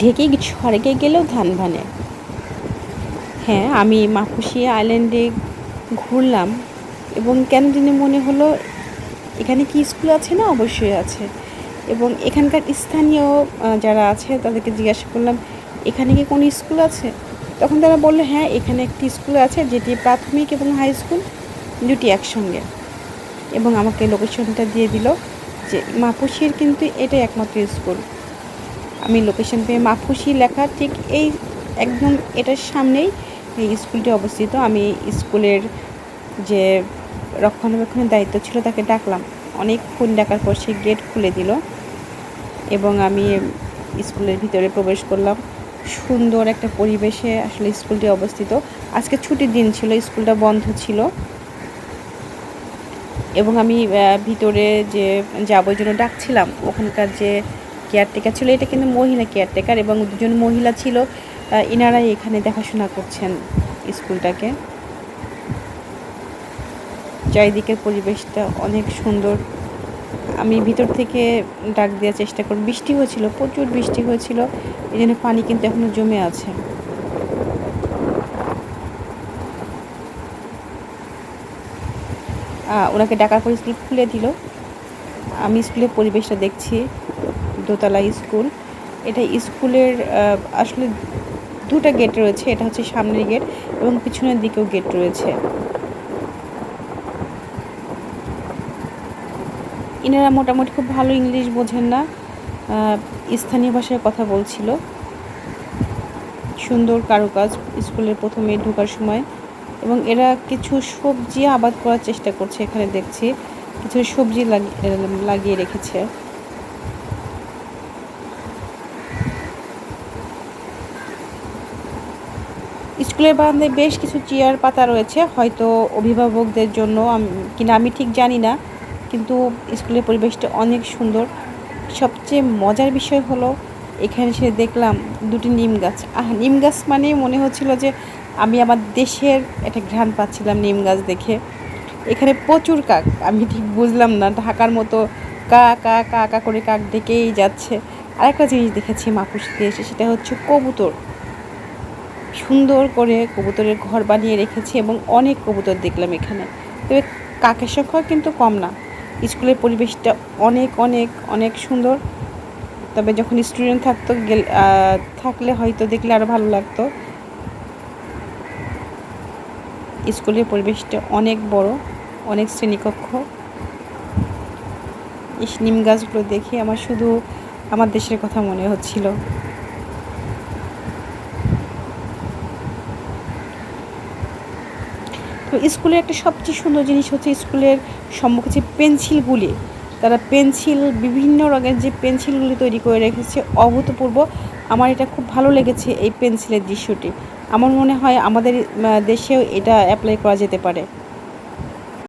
ঢেকে স্বর্গে গেলেও ধান ভানে। হ্যাঁ আমি মাফুসি আইল্যান্ডে ঘুরলাম এবং কেন জানি মনে হলো এখানে কি স্কুল আছে না? অবশ্যই আছে। এবং এখানকার স্থানীয় যারা আছে তাদেরকে জিজ্ঞাসা করলাম, এখানে কি কোনো স্কুল আছে? তখন তারা বলল হ্যাঁ এখানে একটি স্কুল আছে যেটি প্রাথমিক এবং হাই স্কুল দুটি একসঙ্গে। এবং আমাকে লোকেশনটা দিয়ে দিল যে মাপুসির কিন্তু এটাই একমাত্র স্কুল। আমি লোকেশন পেয়ে মাফুসি লেখা ঠিক এই একদম এটার সামনেই এই স্কুলটি অবস্থিত। আমি স্কুলের যে রক্ষণাবেক্ষণের দায়িত্ব ছিল তাকে ডাকলাম। অনেক অনেকক্ষণ ডাকার পর সে গেট খুলে দিল এবং আমি স্কুলের ভিতরে প্রবেশ করলাম। সুন্দর একটা পরিবেশে আসলে স্কুলটি অবস্থিত। আজকে ছুটির দিন ছিল, স্কুলটা বন্ধ ছিল। এবং আমি ভিতরে যে যাব জন্য ডাকছিলাম। ওখানকার যে কেয়ারটেকার ছিল। এটা কিন্তু মহিলা কেয়ারটেকার এবং দুজন মহিলা ছিল। ইনারাই এখানে দেখাশোনা করছেন স্কুলটাকে। চারিদিকের পরিবেশটা অনেক সুন্দর। আমি ভিতর থেকে ডাক দেওয়ার চেষ্টা করি বৃষ্টি হয়েছিল, প্রচুর বৃষ্টি হয়েছিল। এই জন্য পানি কিন্তু এখনও জমে আছে। ওনাকে ডাকার পর স্কুল খুলে দিল। আমি স্কুলের পরিবেশটা দেখছি। দোতলা স্কুল। এটা স্কুলের আসলে দুটা গেট রয়েছে, এটা হচ্ছে সামনের গেট এবং পিছনের দিকেও গেট রয়েছে। ইনারা মোটামুটি খুব ভালো ইংলিশ বোঝেন না স্থানীয় ভাষায় কথা বলছিল। সুন্দর কারুকাজ স্কুলের প্রথমে ঢোকার সময় এবং এরা কিছু সবজি আবাদ করার চেষ্টা করছে, এখানে দেখছি। কিছু সবজি লাগি- লাগিয়ে রেখেছে। স্কুলের বারান্দায় বেশ কিছু চেয়ার পাতা রয়েছে। হয়তো অভিভাবকদের জন্য কিনা আমি ঠিক জানি না, কিন্তু স্কুলের পরিবেশটা অনেক সুন্দর। সবচেয়ে মজার বিষয় হলো, এখানে সে দেখলাম দুটি নিম গাছ। আহ, নিম গাছ মানেই মনে হচ্ছিল যে আমি আমার দেশের একটা ঘ্রাণ পাচ্ছিলাম নিম গাছ দেখে। এখানে প্রচুর কাক, আমি ঠিক বুঝলাম না, ঢাকার মতো কা কা কা কা করে কাক ডেকেই যাচ্ছে। আরেকটা জিনিস দেখেছি মাপুসিতে এসে, সেটা হচ্ছে কবুতর। সুন্দর করে কবুতরের ঘর বানিয়ে রেখেছে এবং অনেক কবুতর দেখলাম এখানে। তবে কাকের সংখ্যা কিন্তু কম না। স্কুলের পরিবেশটা অনেক অনেক অনেক সুন্দর। তবে যখন স্টুডেন্ট থাকতো, গেল থাকলে হয়তো দেখলে আরও ভালো লাগতো। স্কুলের পরিবেশটা অনেক বড়, অনেক শ্রেণীকক্ষ। এই নিম গাছগুলো দেখে আমার শুধু আমার দেশের কথা মনে হচ্ছিল। তো স্কুলের একটা সবচেয়ে সুন্দর জিনিস হচ্ছে স্কুলের সম্মুখে যে পেন্সিলগুলি, তারা পেন্সিল, বিভিন্ন রঙের যে পেন্সিলগুলি তৈরি করে রেখেছে, অভূতপূর্ব। আমার এটা খুব ভালো লেগেছে এই পেন্সিলের দৃশ্যটি। আমার মনে হয় আমাদের দেশেও এটা অ্যাপ্লাই করা যেতে পারে।